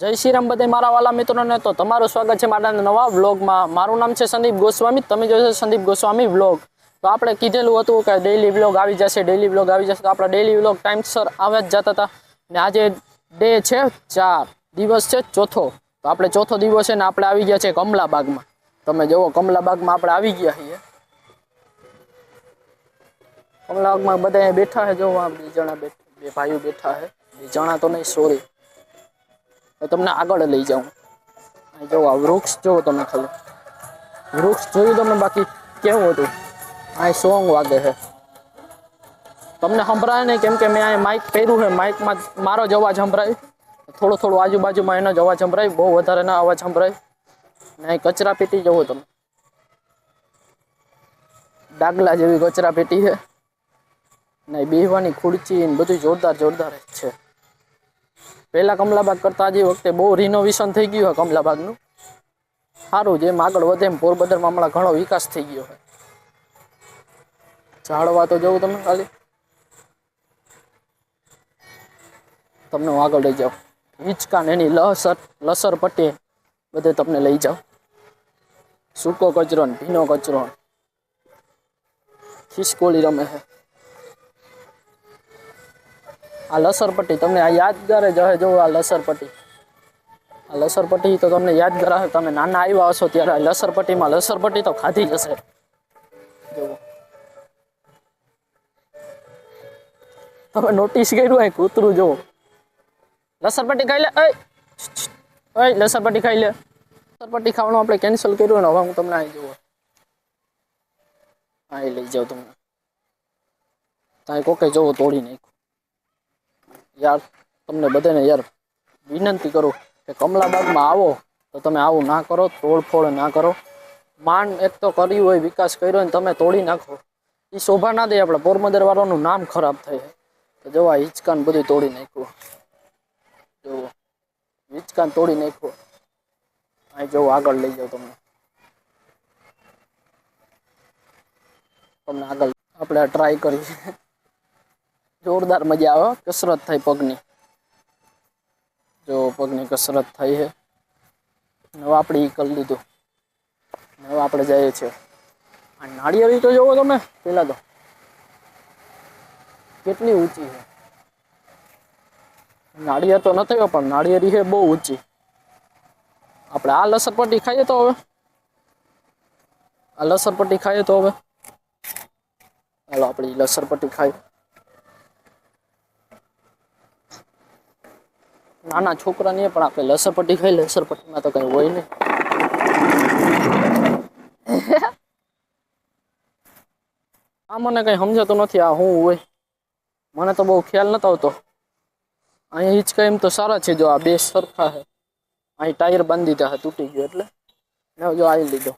જય શ્રી રામ બધે મારા વાલા મિત્રોને. તો તમારું સ્વાગત છે મારા નવા વ્લોગમાં. મારું નામ છે સંદીપ ગોસ્વામી. તમે જોશો સંદીપ ગોસ્વામી વ્લોગ. તો આપણે કીધેલું હતું કે ડેઈલી વ્લોગ આવી જશે ડેઈલી વ્લોગ આવી જશે. તો આપણા ડેઈલી વ્લોગ ટાઈમસર આવ્યા જ જતા હતા. ને આજે ડે છે ચાર. દિવસ છે ચોથો. તો આપણે ચોથો દિવસ છે ને આપણે આવી ગયા છે કમલાબાગમાં. તમે જુઓ, કમલાબાગમાં આપણે આવી ગયા છીએ. કમલાબાગમાં બધા બેઠા છે. જો આ બે જણા બે ભાઈઓ બેઠા છે. બે જણા તો નહીં સોરી તમને આગળ લઈ જાઉં. જો આ વૃક્ષ જોવો તમે ખાલી. વૃક્ષ જોયું તમે બાકી કેવું હતું? અહીં સોંગ વાગે છે. તમને સંભળાય નહીં કેમ કે મેં અહીં માઇક પહેર્યું છે. માઇકમાં મારો જ અવાજ સંભળાય. થોડો થોડો આજુબાજુમાં એનો જ અવાજ સંભળાય. બહુ વધારે ના અવાજ સંભળાય. ને અહીં કચરા પેટી જવો તમે. ડાગલા જેવી કચરા પેટી છે. ને બેહવાની ખુરચી ને બધું જોરદાર જોરદાર છે. પહેલા કમલાબાગ કરતા આજે વખતે બહુ રિનોવેશન થઈ ગયું છે કમલાબાગનું સારું જેમ આગળ વધે એમ પોરબંદરમાં હમણાં ઘણો વિકાસ થઈ ગયો છે ઝાડવા તો જવું તમે ખાલી તમને હું આગળ લઈ જાઉં હિંચકા ને એની લસર લસર પટ્ટી બધે તમને લઈ જાઉં સૂકો કચરો ને ભીનો કચરો ને ખિસકોલી રમે છે આ લસરપટ્ટી તમને આ યાદગાર જ હશે જો આ લસરપટ્ટી આ લસરપટ્ટી તો તમને યાદગાર હશે તમે નાના આવ્યા હશો ત્યારે આ લસરપટ્ટીમાં લસરપટ્ટી તો ખાધી જ હશે જુઓ તમે નોટિસ કર્યું હોય કૂતરું જુઓ લસરપટ્ટી ખાઈ લે ઓય ઓય લસરપટ્ટી ખાઈ લે લસરપટ્ટી ખાવાનું આપણે કેન્સલ કર્યું ને હવે હું તમને અહીં જુઓ અહીં લઈ જાઉં તમને ત્યાં કોકે જવો તોડી નાખ્યું યાર, તમને બધાને યાર વિનંતી કરું કે કમલાબાગમાં આવો, તો તમે આવું ના કરો, તોડફોડ ના કરો. માંડ એક તો કર્યું હોય, વિકાસ કર્યો ને તમે તોડી નાખો. એ શોભા ના દે, આપણે પોરબંદર વાળાનું નામ ખરાબ થાય. તો જોવા હિંચકાન બધું તોડી નાખ્યું. જુઓ હિંચકાન તોડી નાખ્યું. અહીં જવું આગળ લઈ જાઓ તમને. તમને આગળ આપણે ટ્રાય કરી જોરદાર મજા આવે કસરત થાય પગની જો પગની કસરત થઈ છે હવે આપણે ઈ કરી લીધું ને હવે આપણે જઈએ છીએ આ નાળિયેરી તો જોવો તમે પેલા તો કેટલી ઊંચી છે નાળિયેર તો નથી પણ નાળિયેરી છે બહુ ઊંચી આપણે આ લસરપટ્ટી ખાઈએ તો હવે આ લસરપટ્ટી ખાઈએ તો હવે ચાલો આપણે ઈ લસરપટ્ટી ખાઈએ નાના છોકરા નહીં પણ આપણે લસરપટ્ટી ખાઈ લસરપટ્ટીમાં તો કઈ હોય નહીં. આ મને કઈ સમજાતું નથી આ શું હોય. મને તો બહુ ખ્યાલ નતો આવતો. અહીંયા હિંચકા એમ તો સારા છે જો આ બે સરખા છે. અહીં ટાયર બાંધી દીધા તૂટી ગયો એટલે. મેં જો આવી લીધો.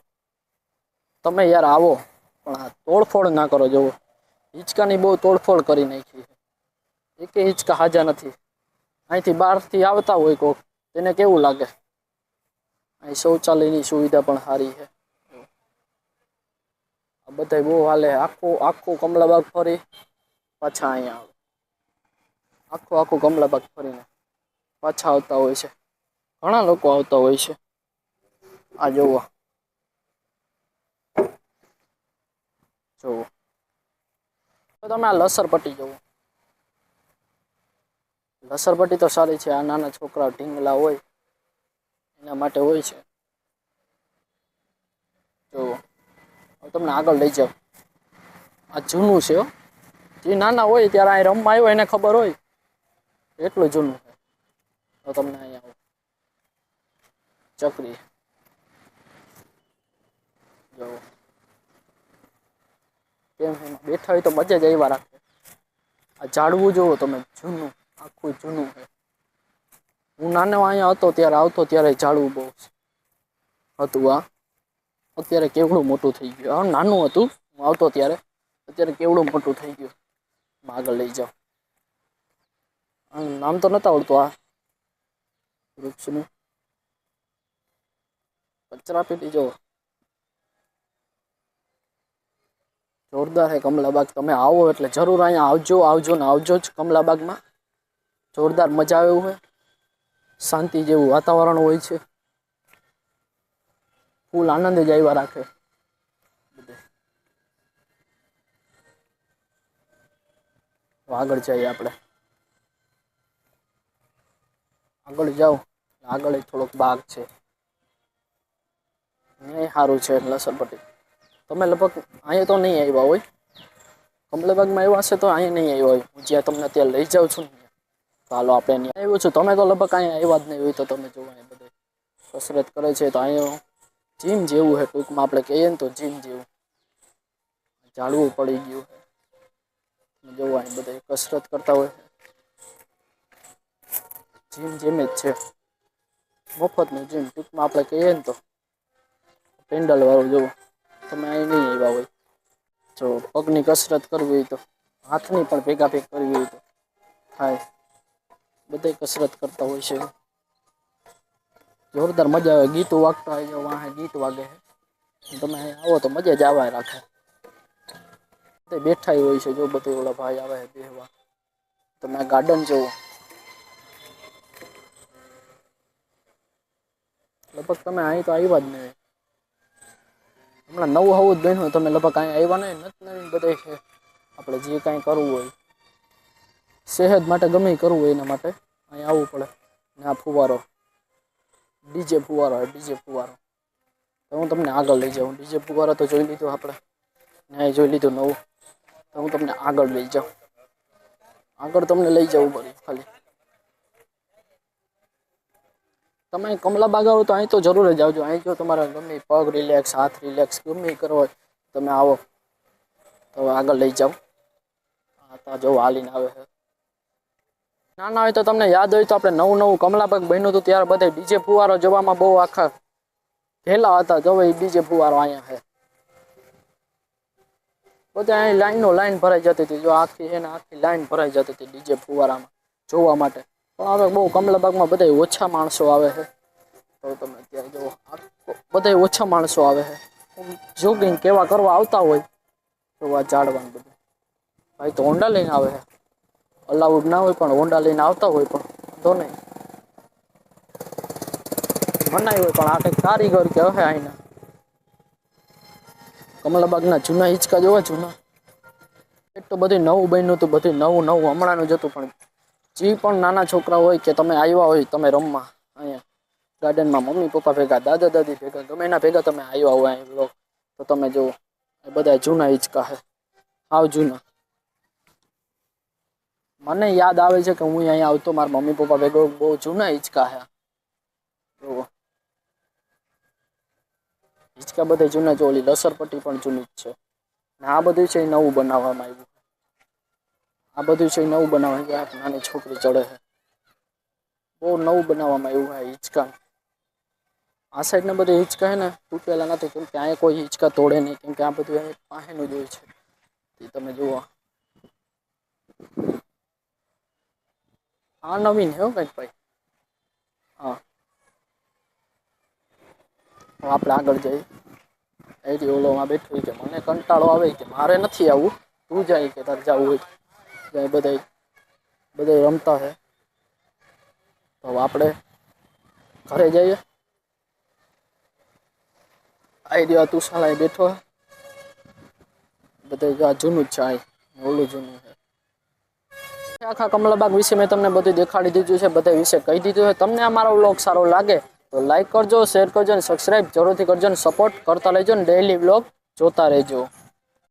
તમે યાર આવો. પણ આ તોડફોડ ના કરો જોવો હિંચકાની બહુ તોડફોડ કરી નાખી છે. એકે હિંચકા હાજા નથી. અહીંથી બહારથી આવતા હોય કોક, તેને કેવું લાગે? અહીં શૌચાલયની સુવિધા પણ સારી છે. આ બધા બહુ હાલે, આખું આખું કમલાબાગ ફરી પાછા અહીંયા આવે. આખું આખું કમલાબાગ ફરીને પાછા આવતા હોય છે. ઘણા લોકો આવતા હોય છે. આ જોવો. જોવો. તો તમે આ લસરપટ્ટી જોવો. લસરપટ્ટી તો સારી છે, આ નાના છોકરા ઢીંગલા હોય, એના માટે હોય છે. જો, હું તમને આગળ લઈ જાઉં. આ જૂનું છે જે નાના હોય ત્યારે અહીં રમવા આવ્યો, એને ખબર હોય. એટલું જૂનું છે. તો તમને અહીંયા ચકરી. જો. કેમ બેઠા હોય તો મજા જ આવ્યા રાખે. આ ઝાડવું જુઓ તમે, જૂનું. આખું જૂનું છે હું નાનો અહીંયા હતો ત્યારે આવતો ત્યારે ઝાડવું બહુ હતું આ અત્યારે કેવડું મોટું થઈ ગયું હા નાનું હતું હું આવતો ત્યારે અત્યારે કેવડું મોટું થઈ ગયું આગળ લઈ જાઓ આનું નામ તો નતા આવડતું આ વૃક્ષનું કચરા પેટી જો જોરદાર છે કમલાબાગ તમે આવો એટલે જરૂર અહીંયા આવજો આવજો ને આવજો જ કમલાબાગમાં જોરદાર મજા આવે એવું શાંતિ જેવું વાતાવરણ હોય છે. ફૂલ આનંદ જ આવ્યા રાખે. આગળ જઈએ આપણે. આગળ જાઓ. આગળ થોડોક બાગ છે. અહીંયા સારું છે લસણપટ્ટી તમે લગભગ અહીંયા તો નહીં આવ્યા હોય. કમલેબાગમાં આવ્યા હશે તો અહીંયા નહીં આવ્યા હોય. હું જ્યાં તમને ત્યાં લઈ જાઉં છું. ને તો હાલો આપણે ત્યાં આવ્યો છું તમે તો લગભગ અહીંયા આવ્યા જ નહીં હોય તો તમે જોવો અહીંયા બધે કસરત કરે છે તો અહીંયા જીમ જેવું છે ટૂંકમાં આપણે કહીએ ને તો જીમ જેવું ઝાડવું પડી ગયું છે તમે જોવો અહીં બધે કસરત કરતા હોય જીમ જેમ જ છે મફતનું જીમ ટૂંકમાં આપણે કહીએ ને તો પેન્ડલ વાળું જુઓ તમે અહીં નહીં આવ્યા હોય જો પગની કસરત કરવી હોય તો હાથની પણ ભેગા ભેગ કરવી હોય તો થાય બધાય કસરત કરતા હોય છે. જોરદાર મજા આવે, ગીતો વાગતા હોય છે વાહે ગીત વાગે છે તમે આવો તો મજા જ આવે રાખે. તે બેઠા હોય છે, જો બધે ઓલા ભાઈ આવે છે બેહવા. તમે ગાર્ડન જોવો લગભગ તમે અહીં તો આવ્યા જ નહીં. હમણાં નવું હવું જ બન્યું, તમે લગભગ અહીં આવ્યા નહીં નથી નવીન બધે છે. આપણે જે કાંઈ કરવું હોય. સેહત માટે ગમે ઈ કરવું હોય એના માટે અહીં આવવું પડે ને આ ફુવારો ડીજે ફુવારો ડીજે ફુવારો તો હું તમને આગળ લઈ જાઉં ડીજે ફુવારો તો જોઈ લીધું આપણે ને અહીં જોઈ લીધું નવું તો હું તમને આગળ લઈ જાઉં આગળ તમને લઈ જવું પડે ખાલી તમે અહીં કમલાબાગ આવો તો અહીં તો જરૂર જ આવજો અહીં જો તમારા ગમે ઈ પગ રિલેક્સ હાથ રિલેક્સ ગમે ઈ કરવો હોય તમે આવો તો આગળ લઈ જાઓ હા તો જો હાલીને આવે છે નાના હોય તો તમને યાદ હોય તો આપણે નવું નવું કમલાબાગ બન્યું હતું ત્યારે બધા ડીજે ફુવારો જોવામાં બહુ આખા ઘેલા હતા. જો એ ડીજે ફુવારો અહીંયા છે. બધા અહીં લાઈનો લાઈન ભરાઈ જતી હતી. જો આખી છે ને આખી લાઈન ભરાઈ જતી હતી ડીજે ફુવારામાં જોવા માટે. પણ હવે બહુ કમલાબાગમાં બધા ઓછા માણસો આવે છે. તો તમે અત્યારે જુઓ બધા ઓછા માણસો આવે છે. જોગિંગ કેવા કરવા આવતા હોય તો આ ઝાડવાનું બધું. ભાઈ તો હોન્ડા લઈને આવે છે. અલાઉડ ના હોય પણ હોન્ડા લઈને આવતા હોય પણ તો નહીં. મનાય હોય પણ આ કંઈક કારીગર કે હે અહીંના કમલાબાગના જૂના હિંચકા જોવા જૂના. એક તો બધું નવું બન્યું હતું બધું નવું નવું. હમણાંનું જ હતું પણ જે પણ નાના છોકરા હોય કે તમે આવ્યા હોય તમે રમવા અહીંયા ગાર્ડનમાં, મમ્મી, પપ્પા ભેગા, દાદા, દાદી ભેગા, ગમે એના ભેગા તમે આવ્યા હોય અહીં તો તમે જુઓ. એ બધા જૂના હિંચકા છે આવ જૂના. મને યાદ આવે છે કે હું અહીંયા આવતો મારા મમ્મી પપ્પા ભેગો બહુ જૂના હિંચકા છે જુઓ હિંચકા બધા જૂના જો ઓલી લસરપટ્ટી પણ જૂની જ છે ને આ બધું છે એ નવું બનાવવામાં આવ્યું આ બધું છે એ નવું બનાવવામાં આવ્યું આ નાની છોકરી ચડે છે બહુ નવું બનાવવામાં આવ્યું છે હિંચકા આ સાઈડના બધા હિંચકા છે ને તૂટેલા નથી કેમ કે અહીંયા કોઈ હિંચકા તોડે નહીં કેમ કે આ બધું અહીં પાસેનું જ હોય છે એ તમે જુઓ આ નવીન હે હો કંઈક ભાઈ હા હવે આપણે આગળ જઈએ અહીંથી ઓલોમાં બેઠું કે મને કંટાળો આવે કે મારે નથી આવવું તું જાય કે તારે જવું હોય જાય બધા બધા રમતા છે તો હવે આપણે ઘરે જઈએ આઈડિયા તું શાળાએ બેઠો હે. બધા આ જૂનું જ છે આ ઓલું જૂનું છે આખા કમલાબાગ વિશે મેં તમને બધું દેખાડી દીધું છે, બધા વિશે કહી દીધું છે. તમને આ મારો વ્લોગ સારો લાગે તો લાઇક કરજો શેર કરજો અને સબસ્ક્રાઈબ જરૂરથી કરજો અને સપોર્ટ કરતા રહેજો ને ડેઇલી વ્લોગ જોતા રહેજો.